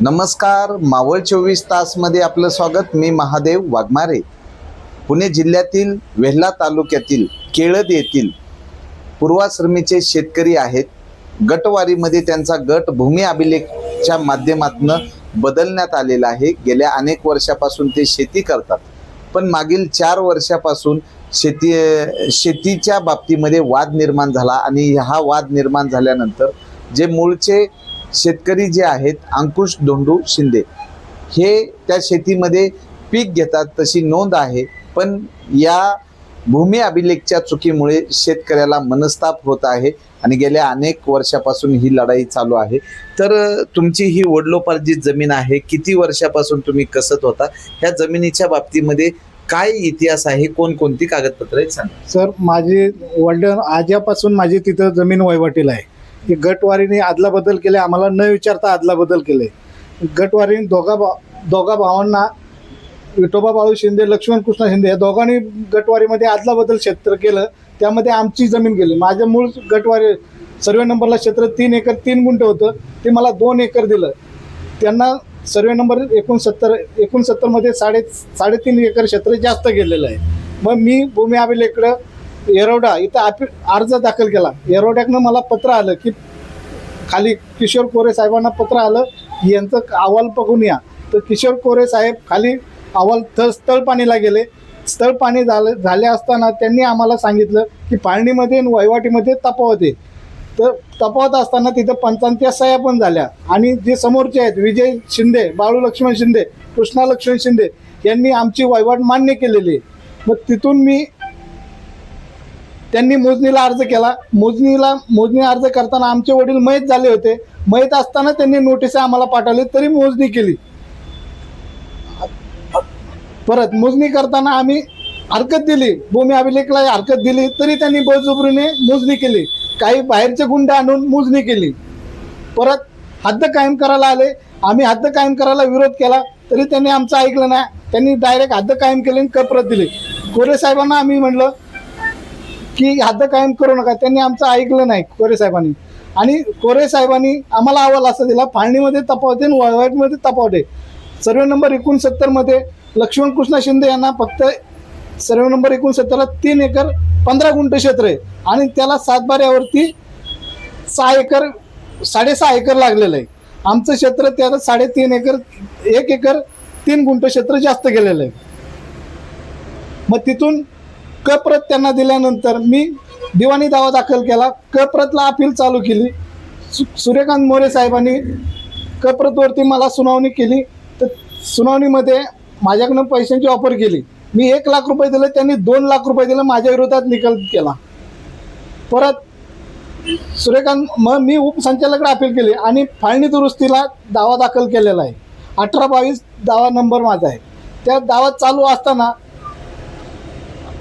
नमस्कार मावळ चोवीस तासमध्ये आपलं स्वागत. मी महादेव वाघमारे. पुणे जिल्ह्यातील वेल्हा तालुक्यातील केळद येथील पूर्वाश्रमीचे शेतकरी आहेत. गटवारीमध्ये त्यांचा गट भूमी अभिलेखच्या माध्यमातून बदलण्यात आलेला आहे. गेल्या अनेक वर्षापासून ते शेती करतात. पण मागील चार वर्षापासून शेती शेतीच्या बाबतीमध्ये वाद निर्माण झाला आणि हा वाद निर्माण झाल्यानंतर जे मूळचे शेतकरी जे आहेत अंकुश धोंडू शिंदे हे त्या शेतीमध्ये पीक घेतात तशी नोंद आहे. पण या भूमी अभिलेखच्या चुकीमुळे शेतकऱ्याला मनस्ताप होत आहे आणि गेल्या अनेक वर्षापासून ही लढाई चालू आहे. तर तुमची ही वडलोपार्जित जमीन आहे किती वर्षापासून तुम्ही कसत होता? ह्या जमिनीच्या बाबतीमध्ये काय इतिहास आहे? कोणकोणती कागदपत्र आहेत सांगा. सर माझे वडील आज्यापासून माझी तिथं जमीन वहिवाटीला आहे. की गटवारीने आदला बदल केले आम्हाला न विचारता आदला बदल केले. गटवारीने दोघा भा दोघा भावांना विठोबा बाळू शिंदे लक्ष्मण कृष्ण शिंदे या दोघांनी गटवारीमध्ये आदला बदल क्षेत्र केलं. त्यामध्ये आमची जमीन गेली. माझ्या मूळ गटवारी सर्वे नंबरला क्षेत्र तीन एकर तीन गुंठ होतं. ते मला दोन एकर दिलं. त्यांना सर्वे नंबर एकोणसत्तर एकोणसत्तरमध्ये साडे साडेतीन एकर क्षेत्र जास्त गेलेलं आहे. मग मी भूमी अभिलेखकडं येरोडा इथं अपी अर्ज दाखल केला. येरवड्यातनं मला पत्र आलं की खाली किशोर कोरे साहेबांना पत्र आलं की यांचं अहवाल बघून या. तर किशोर कोरे साहेब खाली अहवाल थर स्थळपाणीला गेले. स्थळपाणी झालं झाले असताना त्यांनी आम्हाला सांगितलं की पाळणीमध्ये आणि वहिवाटीमध्ये तफावत आहे. तर तफावत असताना तिथं पंचांच्या सह्या पण झाल्या. आणि जे समोरचे आहेत विजय शिंदे बाळू लक्ष्मण शिंदे कृष्णा लक्ष्मण शिंदे यांनी आमची वहिवाट मान्य केलेली आहे. मग तिथून मी त्यांनी मोजणीला अर्ज केला. मोजणीला मोजणी अर्ज करताना आमचे वडील मयत झाले होते. मयत असताना त्यांनी नोटीस आम्हाला पाठवली तरी मोजणी केली. परत मोजणी करताना आम्ही हरकत दिली. भूमी अभिलेखला हरकत दिली तरी त्यांनी बळजबरीने मोजणी केली. काही बाहेरचे गुंड आणून मोजणी केली. परत हद्द कायम करायला आले. आम्ही हद्द कायम करायला विरोध केला तरी त्यांनी आमचं ऐकलं नाही. त्यांनी डायरेक्ट हद्द कायम केली आणि कपरत दिली. कोरे साहेबांना आम्ही म्हणलं की हद्द कायम करू नका. त्यांनी आमचं ऐकलं नाही कोरे साहेबांनी. आणि कोरे साहेबांनी आम्हाला अहवाल असं दिला. फाळणीमध्ये तपावते आणि वळवाटमध्ये तपावते सर्वे नंबर एकोणसत्तरमध्ये लक्ष्मण कृष्ण शिंदे यांना फक्त सर्वे नंबर एकोणसत्तरला तीन एकर पंधरा गुंठ क्षेत्र आहे. आणि त्याला सातबाऱ्यावरती सहा एकर साडेसहा एकर लागलेलं आहे. आमचं क्षेत्र त्याला साडेतीन एकर एक एकर तीन गुंठ क्षेत्र जास्त गेलेलं आहे. मग तिथून कप्रत त्यांना दिल्यानंतर मी दिवाणी दावा दाखल केला. कप्रतला अपील चालू केली. सु सूर्यकांत मोरे साहेबांनी कप्रतवरती मला सुनावणी केली. तर सुनावणीमध्ये माझ्याकडनं पैशांची ऑफर केली. मी एक लाख रुपये दिले त्यांनी दोन लाख रुपये दिले माझ्या विरोधात निकाल केला. परत सूर्यकांत मग मी उपसंचालकडे अपील केली आणि फाळणी दुरुस्तीला दावा दाखल केलेला आहे. अठरा बावीस दावा नंबर माझा आहे. त्या दावा चालू असताना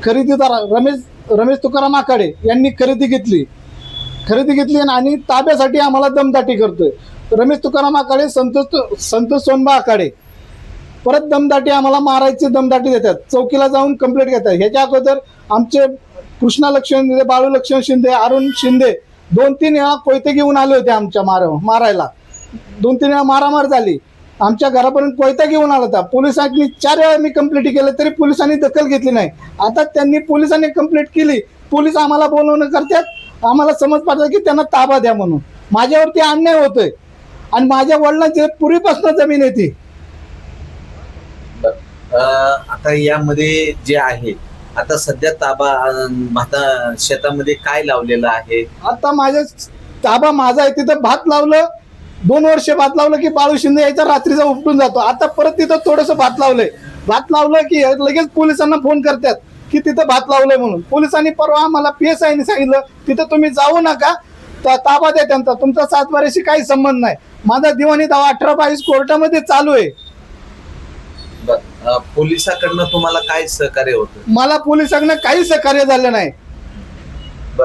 खरेदीदार रमेश रमेश तुकाराम आखाडे यांनी खरेदी घेतली. खरेदी घेतली आणि ताब्यासाठी आम्हाला दमदाटी करतोय. रमेश तुकाराम आखाडे संतोष संतोष सोनबा आखाडे. परत दमदाटी आम्हाला मारायची दमदाटी देतात. चौकीला जाऊन कंप्लेंट घेतात. ह्याच्या अगोदर आमचे कृष्णा लक्ष्मण शिंदे बाळू लक्ष्मण शिंदे अरुण शिंदे दोन तीन वेळा कोयते घेऊन आले होते आमच्या मार मारायला. दोन तीन वेळा मारामार झाली. आमच्या घरापर्यंत कोयता घेऊन आला होता. पोलिसांनी चार वेळा मी कंप्लेंट केलं तरी पोलिसांनी दखल घेतली नाही. आता त्यांनी पोलिसांनी कंप्लेंट केली. पोलीस आम्हाला बोलवणं करतात. आम्हाला समज पाडतात की त्यांना ताबा द्या म्हणून. माझ्यावरती अन्याय होतोय. आणि माझ्या वडिलांची पूर्वीपासून जमीन येते आता यामध्ये जे आहे आता सध्या ताबा भाता शेतामध्ये काय लावलेलं आहे? आता माझ्या ताबा माझा आहे. तिथं भात लावलं दोन वर्ष भात लावलं की बाळू शिंदे यायचा रात्रीचा उपटून जातो. आता परत तिथं थोडंसं भात लावलंय. भात लावलं की लगेच पोलिसांना फोन करतात की तिथं भात लावलंय म्हणून. पोलिसांनी परवा आम्हाला पी एस आयने सांगितलं तिथं तुम्ही जाऊ नका. ता- ताबा द्या त्यांचा. तुमचा सातबाऱ्याशी काही संबंध नाही. माझा दिवाणी दावा अठरा बावीस कोर्टामध्ये चालू आहे. पोलिसाकडनं तुम्हाला काय सहकार्य होतं? मला पोलिसांना काही सहकार्य झालं नाही.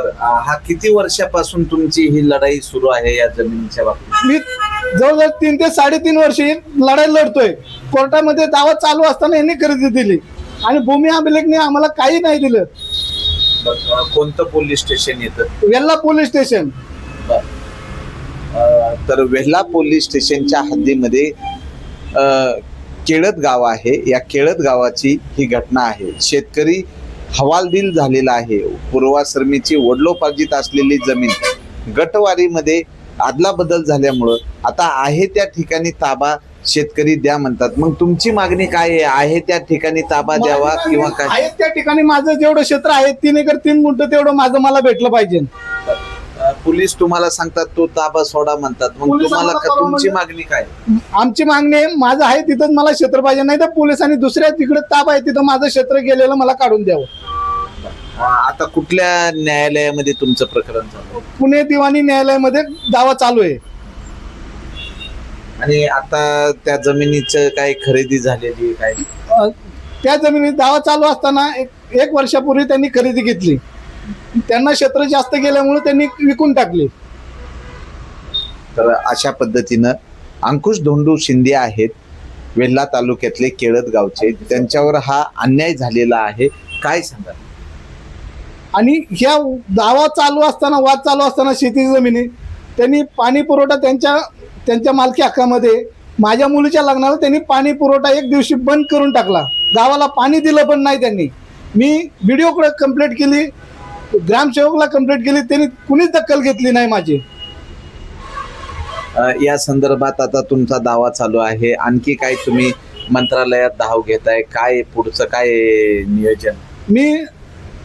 बरं हा किती वर्षापासून तुमची ही लढाई सुरू आहे या जमिनीच्या बाबतीत? मी जवळजवळ तीन ते साडेतीन वर्षे लढाई लढतोय. कोर्टामध्ये दावा चालू असताना यांनी खरेदी दिली. आणि भूमी अभिलेखने आम्हाला काही नाही दिलं. बरं, अ, कोणतं पोलीस स्टेशन येतं? Velha police station. अ, तर वेल्हा पोलीस स्टेशनच्या हद्दीमध्ये अ, केळत गाव आहे. या केळत गावाची ही घटना आहे. शेतकरी हवालदिल झालेला आहे. पूर्वाश्रमीची वडलोपार्जित असलेली जमीन गटवारीमध्ये आदला बदल झाल्यामुळं आता आहे त्या ठिकाणी ताबा शेतकरी द्या म्हणतात. मग तुमची मागणी काय आहे? आहे त्या ठिकाणी ताबा द्यावा किंवा काय? आहे त्या ठिकाणी माझं जेवढं क्षेत्र आहे तीन एकर तीन गुंठ तेवढं माझं मला भेटलं पाहिजे. पोलीस तुम्हाला सांगतात तो ताबा सोडा म्हणतात. मग तुम्हाला तुमची मागणी काय? आमची मागणी आहे माझं आहे तिथंच मला क्षेत्र पाहिजे नाही तर पोलिसांनी दुसऱ्या तिकडे ताब आहे तिथं माझं क्षेत्र गेलेलं मला काढून द्यावं. आता कुठल्या न्यायालयामध्ये तुमचं प्रकरण चालू आहे? पुणे दिवाणी न्यायालयामध्ये दावा चालू आहे. आणि आता त्या जमिनीचं काय खरेदी झालेली आहे काय? अ, त्या जमिनीत दावा चालू असताना एक एक वर्षापूर्वी त्यांनी खरेदी घेतली. त्यांना क्षेत्र जास्त गेल्यामुळे त्यांनी विकून टाकली. तर अशा पद्धतीनं अंकुश धोंडू शिंदे आहेत वेल्हा तालुक्यातले केळत गावचे. त्यांच्यावर हा अन्याय झालेला आहे. काय सांगा आणि ह्या दावा चालू असताना वाद चालू असताना शेती जमिनी त्यांनी पाणी पुरवठा त्यांच्या त्यांच्या मालकी हक्कामध्ये माझ्या मुलीच्या लग्नाला त्यांनी पाणी पुरवठा एक दिवशी बंद करून टाकला. गावाला पाणी दिलं पण नाही त्यांनी. मी व्हिडिओकडे कंप्लेंट केली ग्रामसेवकला कंप्लेंट केली त्यांनी कुणीच दखल घेतली नाही माझी. या संदर्भात आता तुमचा दावा चालू आहे. आणखी काय तुम्ही मंत्रालयात धाव घेताय? काय पुढचं काय नियोजन? मी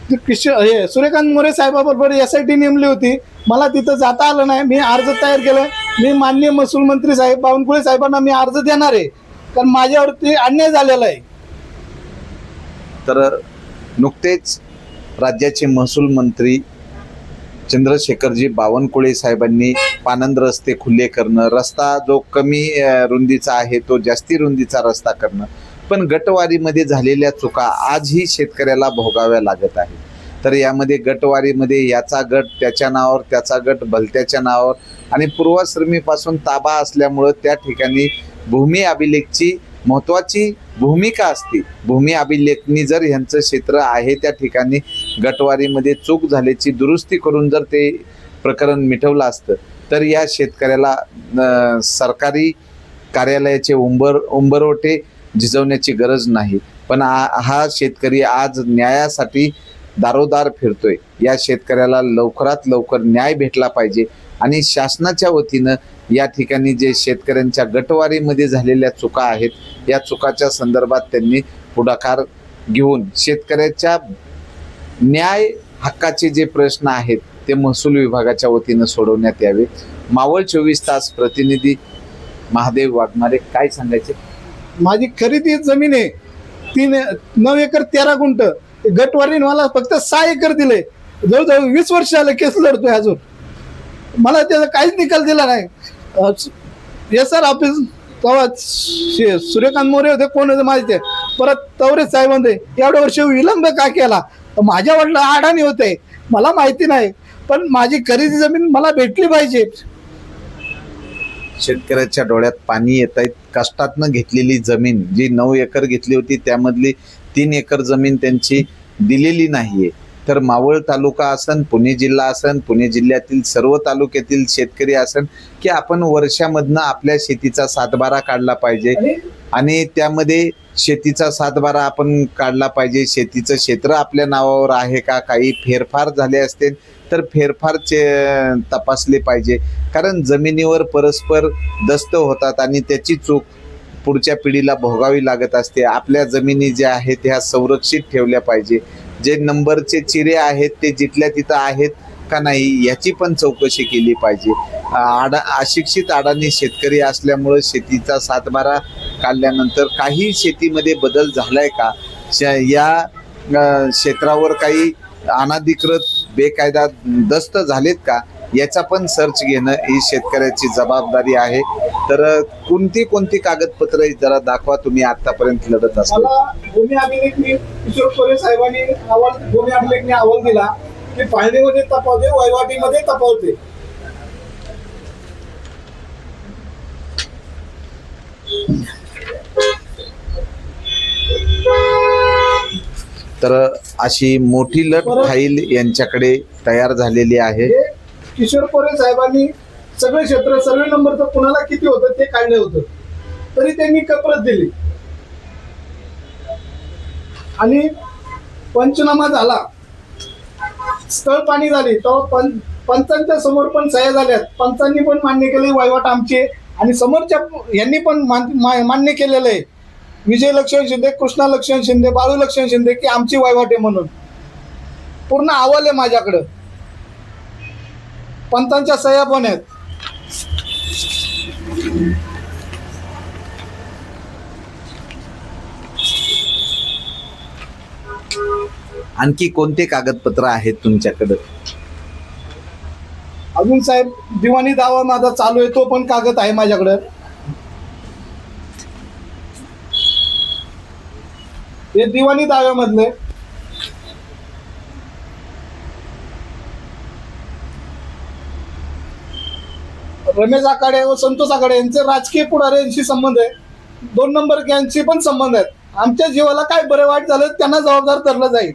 किश हे सूर्यकांत मोरे साहेबाबरोबर एस आय टी नेमली होती. मला तिथं जाता आलं नाही. मी अर्ज तयार केला. मी माननीय महसूल मंत्री साहेब बावनकुळे साहेबांना मी अर्ज देणार आहे. कारण माझ्यावरती अन्याय झालेला आहे. तर नुकतेच राज्याचे महसूल मंत्री चंद्रशेखरजी बावनकुळे साहेबांनी पानंद रस्ते खुले करणं रस्ता जो कमी रुंदीचा आहे तो जास्ती रुंदीचा रस्ता करणं पण गटवारीमध्ये झालेल्या चुका आजही शेतकऱ्याला भोगाव्या लागत आहे तर यामध्ये गटवारीमध्ये याचा गट त्याच्या नावावर त्याचा गट भलत्याच्या नावावर आणि पूर्वाश्रमीपासून ताबा असल्यामुळं त्या ठिकाणी भूमी अभिलेखची महत्त्वाची भूमिका असते. भूमी अभिलेखनी जर ह्यांचं क्षेत्र आहे त्या ठिकाणी गटवारीमध्ये चूक झाल्याची दुरुस्ती करून जर ते प्रकरण मिटवलं असतं तर या शेतकऱ्याला सरकारी कार्यालयाचे उंबर उंबरवटे झिजवण्याची गरज नाही. पण आ- हा शेतकरी आज न्यायासाठी दारोदार फिरतोय. या शेतकऱ्याला लवकरात लवकर न्याय भेटला पाहिजे आणि शासनाच्या वतीनं या ठिकाणी जे शेतकऱ्यांच्या गटवारीमध्ये झालेल्या चुका आहेत या चुकाच्या संदर्भात त्यांनी पुढाकार घेऊन शेतकऱ्याच्या न्याय हक्काचे जे प्रश्न आहेत ते महसूल विभागाच्या वतीनं सोडवण्यात यावे. मावळ चोवीस तास प्रतिनिधी महादेव वाघमारे काय सांगायचे? माझी खरेदी जमीन आहे. तीन नऊ एकर तेरा गुंट गटवारीने मला फक्त सहा एकर दिले जवळजवळ वीस वर्ष आलं केस लढतोय अजून. मला त्याचा काहीच निकाल दिला नाही. एस आर ऑफिस तेव्हा शे- सूर्यकांत मोरे होते कोण होते माहिती आहे? परत तवरे साहेब होते. एवढ्या वर्ष विलंब का केला? माझ्या वडिला अडाणी होते. मला माहिती नाही. पण माझी खरेदी जमीन मला भेटली पाहिजे. शेतकऱ्याच्या डोळ्यात पाणी येत आहेत कष्टातनं घेतलेली जमीन जी नऊ एकर घेतली होती त्यामधली तीन एकर जमीन त्यांची दिलेली नाहीये. तर मावळ तालुका असन पुणे जिल्हा असन पुणे जिल्ह्यातील सर्व तालुक्यातील शेतकरी असन की आपण वर्षामधनं आपल्या शेतीचा सातबारा काढला पाहिजे. आणि त्यामध्ये शेतीचा सातबारा आपण काढला पाहिजे. शेतीचं क्षेत्र आपल्या नावावर आहे का? काही फेरफार झाले असतील तर फेरफारचे तपासले पाहिजे. कारण जमिनीवर परस्पर दस्त होतात आणि त्याची चूक पुढच्या पिढीला भोगावी लागत असते. आपल्या जमिनी ज्या आहेत ह्या संरक्षित ठेवल्या पाहिजे. जे नंबरचे चिरे आहेत ते जिथल्या तिथं आहेत का नाही याची पण चौकशी केली पाहिजे. आडा अशिक्षित अडाणी शेतकरी असल्यामुळं शेतीचा सातबारा काढल्यानंतर काही शेतीमध्ये बदल झालाय का? श- या क्षेत्रावर काही अनाधिकृत बेकायदा दस्त झालेत का? याचा पण सर्च घेणं ही शेतकऱ्याची जबाबदारी आहे. तर कोणती कोणती कागदपत्र जरा दाखवा तुम्ही आतापर्यंत लढत असता भूमी अभिलेखनी किशोर साहेबांनी अहवाल भूमी अहवाल दिला की फाळणीमध्ये तपावते वहिवाटीमध्ये तपावते तर अशी मोठी लट फाईल यांच्याकडे तयार झालेली आहे. किशोर कोरे साहेबांनी सगळे क्षेत्र सर्वे तर कुणाला किती होतं ते काढलं होतं. तरी त्यांनी कपरत दिली. आणि पंचनामा झाला. स्थळ पाणी झाली. तेव्हा पं पंचांच्या समोर पण सह्या झाल्यात. पंचांनी पण मान्य केले वहिवाट आमचे. आणि समोरच्या यांनी पण मान्य केलेलं आहे. विजय लक्ष्मण शिंदे कृष्णा लक्ष्मण शिंदे बाळू लक्ष्मण शिंदे की आमची वहिवाट आहे म्हणून. पूर्ण अहवाल आहे माझ्याकडं. पंचांच्या सह्या पण आहेत. आणखी कोणते कागदपत्र आहेत तुमच्याकडे? अजून साहेब दिवाणी दावा माझा चालू आहे तो पण कागद आहे माझ्याकडे. हे दिवाणी दाव्यामधले. रमेश आकाडे व संतोष आकाडे यांचे राजकीय पुढाऱ्यांशी संबंध आहे. दोन नंबर यांशी पण संबंध आहेत. आमच्या जीवाला काय बरे वाईट झालं त्यांना जबाबदार धरलं जाईल.